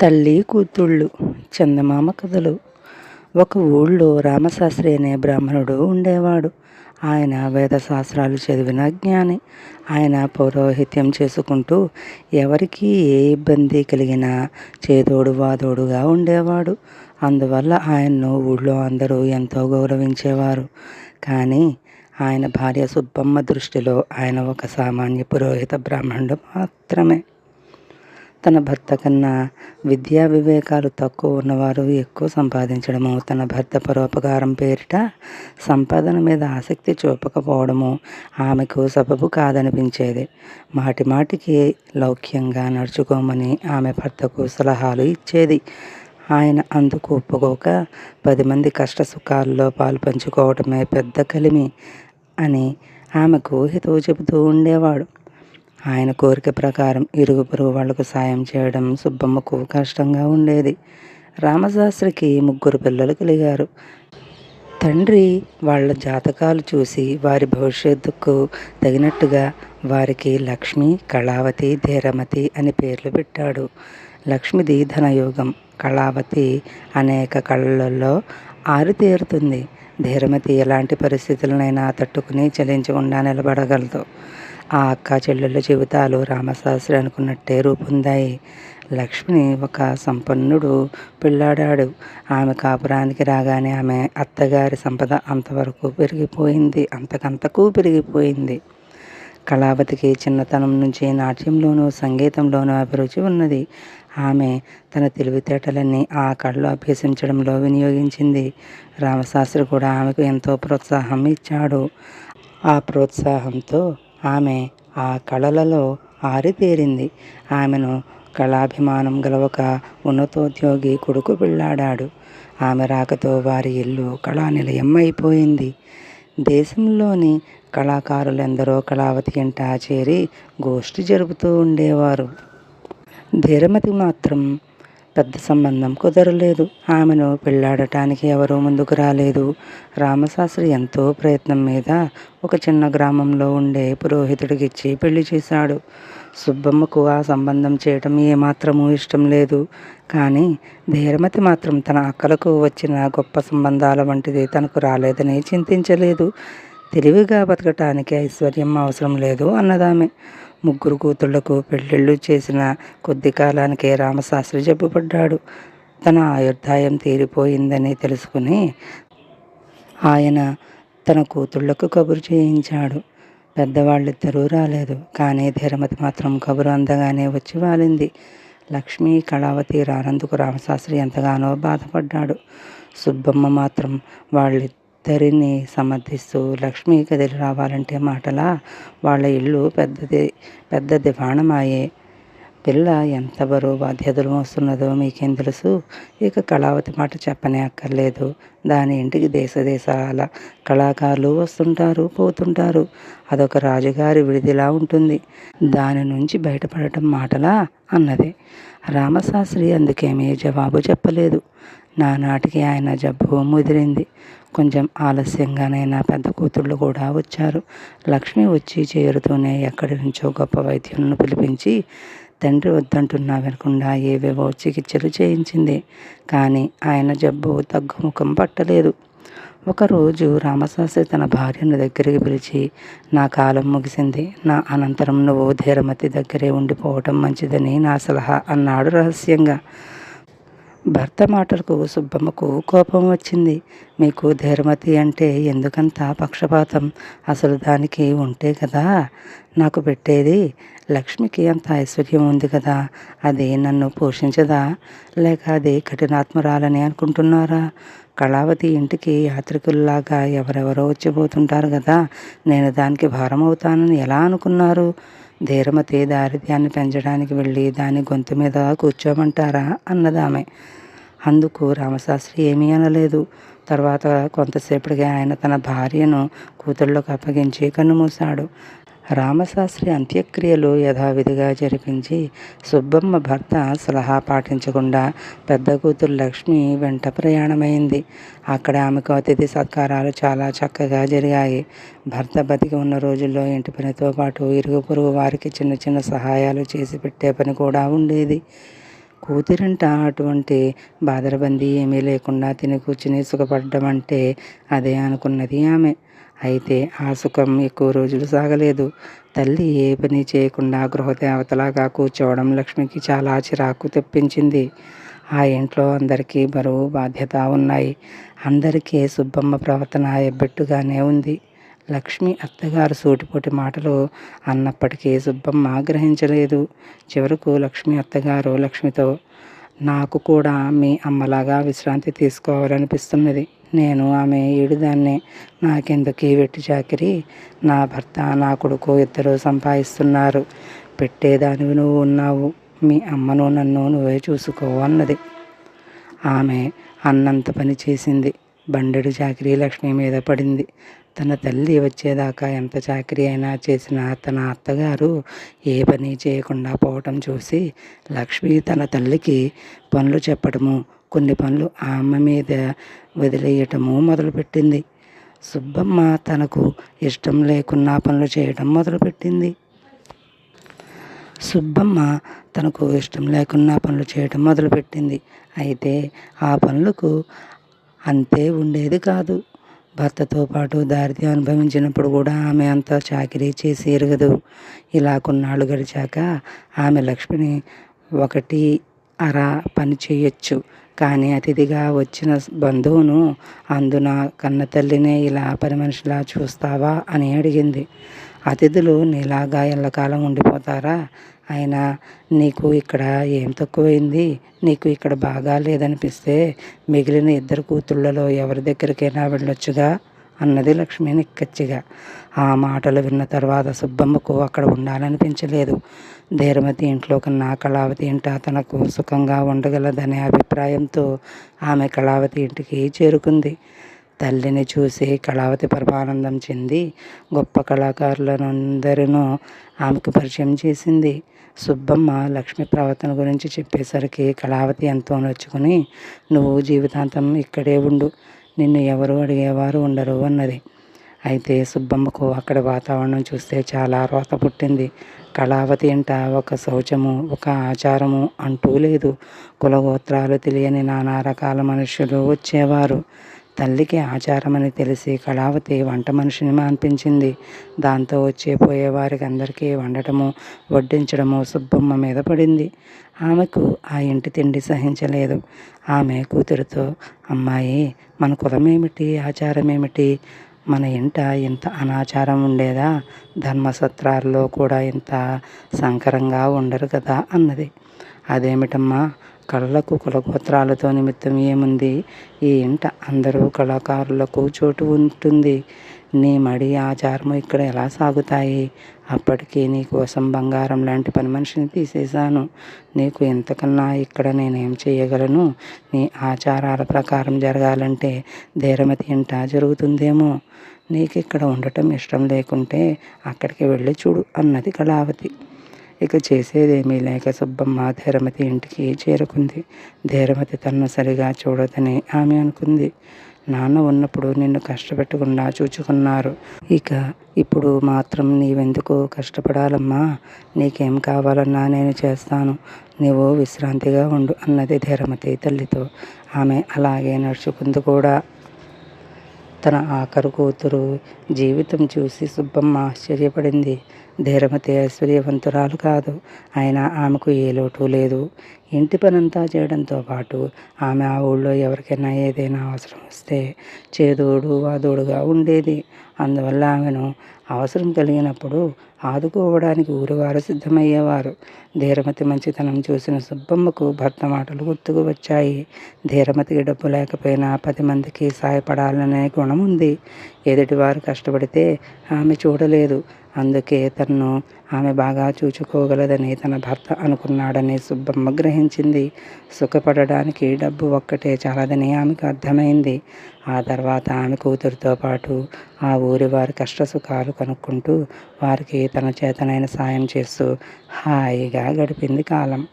తల్లి కూతుళ్ళు చందమామ కథలు. ఒక ఊళ్ళో రామశాస్త్రి అనే బ్రాహ్మణుడు ఉండేవాడు. ఆయన వేదశాస్త్రాలు చదివిన జ్ఞాని. ఆయన పౌరోహిత్యం చేసుకుంటూ ఎవరికి ఏ ఇబ్బంది కలిగినా చేదోడు వాదోడుగా ఉండేవాడు. అందువల్ల ఆయన్ను ఊళ్ళో అందరూ ఎంతో గౌరవించేవారు. కానీ ఆయన భార్య సుబ్బమ్మ దృష్టిలో ఆయన ఒక సామాన్య పురోహిత బ్రాహ్మణుడు మాత్రమే. తన భర్త కన్నా విద్యా వివేకాలు తక్కువ ఉన్నవారు ఎక్కువ సంపాదించడము తన భర్త పరోపకారం పేరిట సంపాదన మీద ఆసక్తి చూపకపోవడము ఆమెకు సబబు కాదనిపించేది. మాటి మాటికి లౌక్యంగా నడుచుకోమని ఆమె భర్తకు సలహాలు ఇచ్చేది. ఆయన అందుకు ఒప్పుకోక పది మంది కష్ట సుఖాల్లో పాలు పంచుకోవటమే పెద్ద కలిమి అని ఆమెకు హితవు చెబుతూ ఉండేవాడు. ఆయన కోరిక ప్రకారం ఇరుగు పొరుగు వాళ్ళకు సాయం చేయడం సుబ్బమ్మకు కష్టంగా ఉండేది. రామశాస్త్రికి ముగ్గురు పిల్లలు కలిగారు. తండ్రి వాళ్ళ జాతకాలు చూసి వారి భవిష్యత్తుకు తగినట్టుగా వారికి లక్ష్మి కళావతి ధీరమతి అని పేర్లు పెట్టాడు. లక్ష్మిది ధనయోగం కళావతి అనేక కళలలో ఆరితేరుతుంది. ధీరమతి ఎలాంటి పరిస్థితులనైనా తట్టుకుని చలించకుండా నిలబడగలదు. ఆ అక్క చెల్లెళ్ళ జీవితాలు రామశాస్త్రి అనుకున్నట్టే రూపొందాయి. లక్ష్మిని ఒక సంపన్నుడు పెళ్ళాడాడు. ఆమె కాపురానికి రాగానే ఆమె అత్తగారి సంపద అంతవరకు పెరిగిపోయింది. అంతకంతకు పెరిగిపోయింది. కళావతికి చిన్నతనం నుంచి నాట్యంలోనూ సంగీతంలోనూ అభిరుచి ఉన్నది. ఆమె తన తెలివితేటలన్నీ ఆ కళలో అభ్యసించడంలో వినియోగించింది. రామశాస్త్రి కూడా ఆమెకు ఎంతో ప్రోత్సాహం ఇచ్చాడు. ఆ ప్రోత్సాహంతో ఆమె ఆ కళలలో ఆరితేరింది. ఆమెను కళాభిమానం గల ఒక ఉన్నతోద్యోగి కొడుకు పెళ్ళాడాడు. ఆమె రాకతో వారి ఇల్లు కళా నిలయం అయిపోయింది. దేశంలోని కళాకారులెందరో కళావతి ఇంట చేరి గోష్ఠి జరుపుతూ ఉండేవారు. ధీరమతి మాత్రం పెద్ద సంబంధం కుదరలేదు. ఆమెను పెళ్ళాడటానికి ఎవరూ ముందుకు రాలేదు. రామశాస్త్రి ఎంతో ప్రయత్నం మీద ఒక చిన్న గ్రామంలో ఉండే పురోహితుడికిచ్చి పెళ్ళి చేశాడు. సుబ్బమ్మకు ఆ సంబంధం చేయటం ఏమాత్రమూ ఇష్టం లేదు. కానీ ధీరమతి మాత్రం తన అక్కలకు వచ్చిన గొప్ప సంబంధాల వంటిది తనకు రాలేదని చింతించలేదు. తెలివిగా బతకటానికి ఐశ్వర్యం అవసరం లేదు అన్నదామె. ముగ్గురు కూతుళ్ళకు పెళ్ళిళ్ళు చేసిన కొద్ది కాలానికే రామశాస్త్రి జబ్బుపడ్డాడు. తన ఆయుర్దాయం తీరిపోయిందని తెలుసుకుని ఆయన తన కూతుళ్ళకు కబురు చేయించాడు. పెద్దవాళ్ళిద్దరూ రాలేదు కానీ ధీరమతి మాత్రం కబురు అందగానే వచ్చి వాలింది. లక్ష్మి కళావతి రానందుకు రామశాస్త్రి ఎంతగానో బాధపడ్డాడు. సుబ్బమ్మ మాత్రం వాళ్ళిద్దరిని సమర్థిస్తూ లక్ష్మి కదిలి రావాలంటే మాటలా? వాళ్ళ ఇల్లు పెద్దది పెద్ద దివాణమాయే. పిల్ల ఎంత బరువు బాధ్యతలు మోస్తున్నదో మీకేం తెలుసు? ఇక కళావతి మాట చెప్పనే అక్కర్లేదు. దాని ఇంటికి దేశదేశాల కళాకారులు వస్తుంటారు పోతుంటారు. అదొక రాజుగారి విడిదిలా ఉంటుంది. దాని నుంచి బయటపడటం మాటలా? అన్నది. రామశాస్త్రి అందుకేమీ జవాబు చెప్పలేదు. నానాటికి ఆయన జబ్బు ముదిరింది. కొంచెం ఆలస్యంగానైనా పెద్ద కూతుళ్ళు కూడా వచ్చారు. లక్ష్మి వచ్చి చేరుతూనే ఎక్కడి నుంచో గొప్ప వైద్యులను పిలిపించి తండ్రి వద్దంటున్నా వినకుండా ఏవేవో చికిత్సలు చేయించింది కానీ ఆయన జబ్బు తగ్గుముఖం పట్టలేదు. ఒకరోజు రామశాస్త్రి తన భార్యను దగ్గరికి పిలిచి నా కాలం ముగిసింది నా అనంతరం నువ్వు ధీరమతి దగ్గరే ఉండిపోవటం మంచిదని నా సలహా అన్నాడు రహస్యంగా. భర్త మాటలకు సుబ్బమ్మకు కోపం వచ్చింది. మీకు ధీరమతి అంటే ఎందుకంత పక్షపాతం? అసలు దానికి ఉంటే కదా? నాకు పెట్టేది లక్ష్మికి అంత ఐశ్వర్యం ఉంది కదా? అది నన్ను పోషించదా? లేక అది కఠినాత్మరాలని అనుకుంటున్నారా? కళావతి ఇంటికి యాత్రికుల్లాగా ఎవరెవరో వచ్చిపోతుంటారు కదా? నేను దానికి భారం అవుతానని ఎలా అనుకున్నారు? ధీరమతి దారిద్ర్యాన్ని పెంచడానికి వెళ్ళి దాని గొంతు మీద కూర్చోమంటారా? అన్నదామె. అందుకు రామశాస్త్రి ఏమీ అనలేదు. తర్వాత కొంతసేపటికి ఆయన తన భార్యను కూతుళ్ళకు అప్పగించి కన్నుమూశాడు. రామశాస్త్రి అంత్యక్రియలు యథావిధిగా జరిపించి సుబ్బమ్మ భర్త సలహా పాటించకుండా పెద్ద కూతురు లక్ష్మి వెంట ప్రయాణమైంది. అక్కడ ఆమెకు అతిథి సత్కారాలు చాలా చక్కగా జరిగాయి. భర్త బతికి ఉన్న రోజుల్లో ఇంటి పనితో పాటు ఇరుగు పొరుగు వారికి చిన్న చిన్న సహాయాలు చేసి పెట్టే పని కూడా ఉండేది. కూతురింట అటువంటి బాదరబందీ ఏమీ లేకుండా తిని కూర్చుని సుఖపడ్డం అంటే అదే అనుకున్నది ఆమె. అయితే ఆ సుఖం ఎక్కువ రోజులు సాగలేదు. తల్లి ఏ పని చేయకుండా గృహదేవతలాగా కూర్చోవడం లక్ష్మికి చాలా చిరాకు తెప్పించింది. ఆ ఇంట్లో అందరికీ బరువు బాధ్యత ఉన్నాయి. అందరికీ సుబ్బమ్మ ప్రవర్తన ఎబ్బెట్టుగానే ఉంది. లక్ష్మి అత్తగారు సూటిపోటి మాటలు అన్నప్పటికీ సుబ్బమ్మ గ్రహించలేదు చివరకు లక్ష్మి అత్తగారు లక్ష్మితో నాకు కూడా మీ అమ్మలాగా విశ్రాంతి తీసుకోవాలనిపిస్తున్నది. నేను ఆమె ఏడుదాన్నే నాకెందుకు వెట్టి చాకిరి? నా భర్త నా కొడుకు ఇద్దరు సంపాదిస్తున్నారు. పెట్టేదానివి నువ్వు ఉన్నావు. మీ అమ్మను నన్ను నువ్వే చూసుకో అన్నది. ఆమె అన్నంత పని చేసింది. బండెడు చాకిరి లక్ష్మి మీద పడింది. తన తల్లి వచ్చేదాకా ఎంత చాకరీ అయినా చేసిన తన అత్తగారు ఏ పని చేయకుండా పోవటం చూసి లక్ష్మి తన తల్లికి పనులు చెప్పడము కొన్ని పనులు ఆ అమ్మ మీద వదిలేయటము మొదలుపెట్టింది. సుబ్బమ్మ తనకు ఇష్టం లేకున్నా పనులు చేయడం మొదలుపెట్టింది. సుబ్బమ్మ తనకు ఇష్టం లేకున్నా పనులు చేయడం మొదలుపెట్టింది. అయితే ఆ పనులకు అంతే ఉండేది కాదు. భర్తతో పాటు దారిద్ర్యం అనుభవించినప్పుడు కూడా ఆమె అంత చాకిరీ చేసి ఎరగదు. ఇలా కొన్నాళ్ళు గడిచాక ఆమె లక్ష్మిని ఒకటి అర పని చేయొచ్చు. కానీ అతిథిగా వచ్చిన బంధువును అందున కన్న తల్లినే ఇలా పని మనిషిలా చూస్తావా అని అడిగింది. అతిథులు నీలాగా ఎల్లకాలం ఉండిపోతారా? అయినా నీకు ఇక్కడ ఏం తక్కువైంది? నీకు ఇక్కడ బాగా లేదనిపిస్తే మిగిలిన ఇద్దరు కూతుళ్ళలో ఎవరి దగ్గరికైనా వెళ్ళొచ్చుగా? అన్నది లక్ష్మి నిక్కచ్చిగా ఆ మాటలు విన్న తర్వాత సుబ్బమ్మకు అక్కడ ఉండాలనిపించలేదు. ధీరమతి ఇంట్లో కన్నా కళావతి ఇంట తనకు సుఖంగా ఉండగలదనే అభిప్రాయంతో ఆమె కళావతి ఇంటికి చేరుకుంది. తల్లిని చూసి కళావతి పరమానందం చెంది గొప్ప కళాకారులందరినూ ఆమెకు పరిచయం చేసింది. సుబ్బమ్మ లక్ష్మి ప్రవర్తన గురించి చెప్పేసరికి కళావతి ఎంతో నొచ్చుకుని నువ్వు జీవితాంతం ఇక్కడే ఉండు నిన్ను ఎవరు అడిగేవారు ఉండరు అన్నది. అయితే సుబ్బమ్మకు అక్కడ వాతావరణం చూస్తే చాలా రోత పుట్టింది. కళావతి ఇంట ఒక శౌచము ఒక ఆచారము అంటూ లేదు. కులగోత్రాలు తెలియని నానా రకాల మనుషులు వచ్చేవారు. తల్లికి ఆచారమని తెలిసి కళావతి వంట మనిషిని మాన్పించింది. దాంతో వచ్చే పోయే వారికి అందరికీ వండటము వడ్డించడము సుబ్బమ్మ మీద పడింది. ఆమెకు ఆ ఇంటి తిండి సహించలేదు. ఆమె కూతురుతో అమ్మాయి మన కులమేమిటి ఆచారమేమిటి? మన ఇంట ఇంత అనాచారం ఉండేదా? ధర్మసత్రాల్లో కూడా ఇంత సంకరంగా ఉండరు కదా అన్నది. అదేమిటమ్మా? కళలకు కులగోత్రాలతో నిమిత్తం ఏముంది? ఈ ఇంట అందరూ కళాకారులకు చోటు ఉంటుంది. నీ మడి ఆచారము ఇక్కడ ఎలా సాగుతాయి? అప్పటికి నీ కోసం బంగారం లాంటి పని మనిషిని తీసేశాను. నీకు ఇంతకన్నా ఇక్కడ నేనేం చేయగలను? నీ ఆచారాల ప్రకారం జరగాలంటే ధీరమతి ఇంట జరుగుతుందేమో? నీకు ఇక్కడ ఉండటం ఇష్టం లేకుంటే అక్కడికి వెళ్ళి చూడు అన్నది కళావతి. ఇక చేసేదేమీ లేక సుబ్బమ్మ ధీరమతి ఇంటికి చేరుకుంది. ధీరమతి తన్ను సరిగా చూడదని ఆమె అనుకుంది. నాన్న ఉన్నప్పుడు నిన్ను కష్టపెట్టకుండా చూచుకున్నారు. ఇక ఇప్పుడు మాత్రం నీవెందుకు కష్టపడాలమ్మా? నీకేం కావాలన్నా నేను చేస్తాను. నీవు విశ్రాంతిగా ఉండు అన్నది ధీరమతి తల్లితో. ఆమె అలాగే నడుచుకుంది కూడా. తన ఆఖరు కూతురు జీవితం చూసి సుబ్బమ్మ ఆశ్చర్యపడింది. ధీరమతి ఐశ్వర్యవంతురాలు కాదు. అయినా ఆమెకు ఏ లోటు లేదు. ఇంటి పనంతా చేయడంతో పాటు ఆమె ఆ ఊళ్ళో ఎవరికైనా ఏదైనా అవసరం వస్తే చేదోడు వాదోడుగా ఉండేది. అందువల్ల ఆమెను అవసరం కలిగినప్పుడు ఆదుకోవడానికి ఊరివారు సిద్ధమయ్యేవారు. ధీరమతి మంచితనం చూసిన సుబ్బమ్మకు భర్త మాటలు గుర్తుకు వచ్చాయి. ధీరమతికి డబ్బు లేకపోయినా పది మందికి సాయపడాలనే గుణం ఉంది. ఎదుటివారు కష్టపడితే ఆమె చూడలేదు. అందుకే తనను ఆమె బాగా చూచుకోగలదని తన భర్త అనుకున్నాడని సుబ్బమ్మ గ్రహించింది. సుఖపడడానికి డబ్బు ఒక్కటే చాలదని ఆమెకు అర్థమైంది. ఆ తర్వాత ఆమె కూతురుతో పాటు ఆ ఊరి వారి కష్ట సుఖాలు కనుక్కుంటూ వారికి తన చేతనైన సాయం చేస్తూ హాయిగా గడిపింది కాలం.